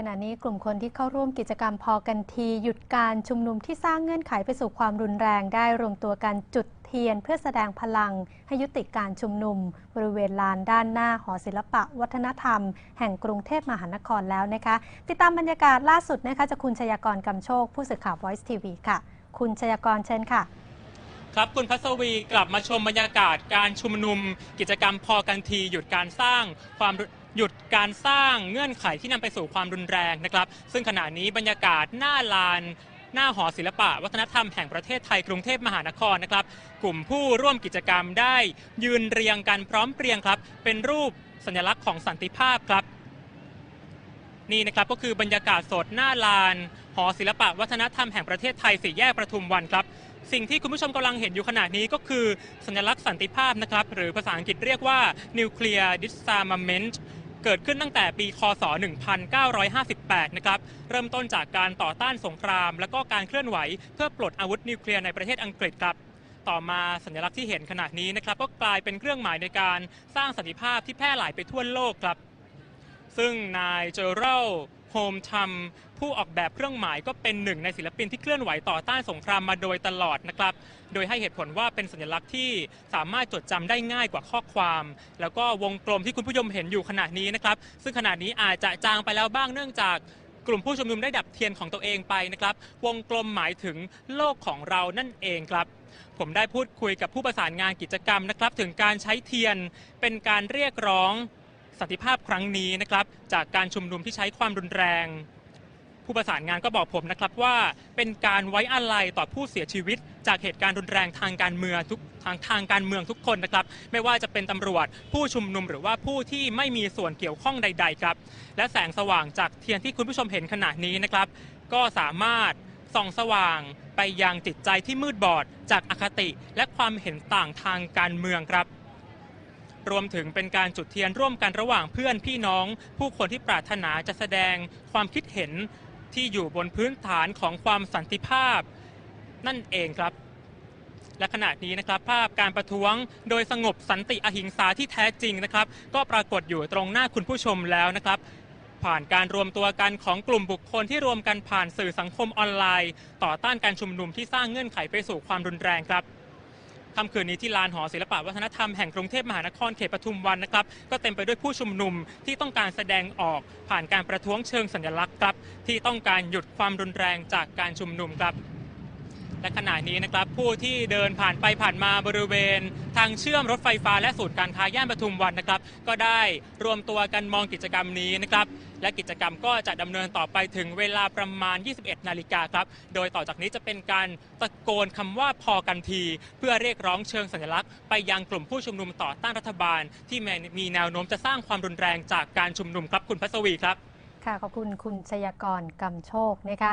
ขณะนี้กลุ่มคนที่เข้าร่วมกิจกรรมพอกันที หยุดการชุมนุมที่สร้างเงื่อนไขไปสู่ความรุนแรงได้รวมตัวกันจุดเทียนเพื่อแสดงพลังให้ยุติการชุมนุม บริเวณลานด้านหน้าหอศิลปะ วัฒนธรรม แห่งกรุงเทพมหานครแล้วนะคะ ติดตามบรรยากาศล่าสุดนะคะจากคุณชยากรกำโชค ผู้สื่อข่าว Voice TV ค่ะ คุณชยากรเชิญค่ะครับคุณพัศวีกลับมาชมบรรยากาศการชุมนุม กิจกรรมพอกันทีหยุดการสร้างความรุ หยุดการสร้างเงื่อนไขที่นำไปสู่ความรุนแรงนะครับ ซึ่งขณะนี้บรรยากาศหน้าลานหน้าหอศิลปะ วัฒนธรรมแห่งประเทศไทยกรุงเทพมหานครนะครับ กลุ่มผู้ร่วมกิจกรรมได้ยืนเรียงกันพร้อมเพรียงครับ เป็นรูปสัญลักษณ์ของสันติภาพครับ นี่นะครับก็คือบรรยากาศสดหน้าลาน หอศิลปะวัฒนธรรมแห่งประเทศไทยสี่แยกประทุมวันครับ สิ่งที่คุณผู้ชมกำลังเห็นอยู่ขณะนี้ก็คือสัญลักษณ์สันติภาพนะครับ หรือภาษาอังกฤษเรียกว่า Nuclear Disarmament เกิดขึ้นตั้งแต่ปีคศ 1958 นะครับ เริ่มต้นจากการต่อต้านสงคราม และก็การเคลื่อนไหว เพื่อปลดอาวุธนิวเคลียร์ในประเทศอังกฤษครับ ต่อมาสัญลักษณ์ที่เห็นขณะนี้นะครับ ก็กลายเป็นเครื่องหมายในการสร้างสันติภาพที่แพร่หลายไปทั่วโลกครับ ซึ่งนายเจอรัล โฮมทัมผู้ออกแบบเครื่องหมายก็เป็นหนึ่งในศิลปินที่เคลื่อนไหวต่อต้านสงครามมาโดยตลอดนะครับ โดยให้เหตุผลว่าเป็นสัญลักษณ์ที่สามารถจดจำได้ง่ายกว่าข้อความ แล้วก็วงกลมที่คุณผู้ชมเห็นอยู่ขณะนี้นะครับ ซึ่งขณะนี้อาจจะจางไปแล้วบ้างเนื่องจากกลุ่มผู้ชุมนุมได้ดับเทียนของตัวเองไปนะครับ วงกลมหมายถึงโลกของเรานั่นเองครับ ผมได้พูดคุยกับผู้ประสานงานกิจกรรมนะครับ ถึงการใช้เทียนเป็นการเรียกร้อง สันติภาพครั้งนี้นะครับ จากการชุมนุมที่ใช้ความรุนแรง ผู้ประสานงานก็บอกผมนะครับว่าเป็นการไว้อาลัยต่อผู้เสียชีวิต จากเหตุการณ์รุนแรงทางการเมืองทุกทางทางการเมืองทุกคนนะครับ ไม่ว่าจะเป็นตำรวจผู้ชุมนุมหรือว่าผู้ที่ไม่มีส่วนเกี่ยวข้องใด ๆ ครับ และแสงสว่างจากเทียนที่คุณผู้ชมเห็นขณะนี้นะครับ ก็สามารถส่องสว่างไปยังจิตใจที่มืดบอด จากอคติและความเห็นต่างทางการเมืองครับ รวมถึงเป็นการจุดเทียนร่วมกันระหว่างเพื่อนพี่น้อง ผู้คนที่ปรารถนาจะแสดงความคิดเห็นที่อยู่บนพื้นฐานของความสันติภาพ นั่นเองครับ และขณะนี้นะครับ ภาพการประท้วงโดยสงบสันติอหิงสาที่แท้จริงนะครับ ก็ปรากฏอยู่ตรงหน้าคุณผู้ชมแล้วนะครับผ่านการรวมตัวกันของกลุ่มบุคคลที่รวมกันผ่านสื่อสังคมออนไลน์ ต่อต้านการชุมนุมที่สร้างเงื่อนไขไปสู่ความรุนแรงครับ ค่ำคืนนี้ที่ลานหอศิลปะวัฒนธรรมแห่งกรุงเทพมหานครเขตปทุมวันนะครับก็เต็มไปด้วยผู้ชุมนุมที่ต้องการแสดงออกผ่านการประท้วงเชิงสัญลักษณ์ครับที่ต้องการหยุดความรุนแรงจากการชุมนุมครับ และขณะนี้นะครับผู้ที่เดินผ่านไปผ่านมาบริเวณ ทางเชื่อมรถไฟฟ้าและศูนย์การค้าย่านปทุมวันนะครับ ก็ได้รวมตัวกันมองกิจกรรมนี้นะครับ และกิจกรรมก็จะดำเนินต่อไปถึงเวลาประมาณ 21 นาฬิกาครับ โดยต่อจากนี้จะเป็นการตะโกนคำว่าพอกันที เพื่อเรียกร้องเชิงสัญลักษณ์ไปยังกลุ่มผู้ชุมนุมต่อต้านรัฐบาล ที่มีแนวโน้มจะสร้างความรุนแรงจากการชุมนุมครับคุณพัศวีครับค่ะขอบคุณคุณชยากรกำโชคนะคะ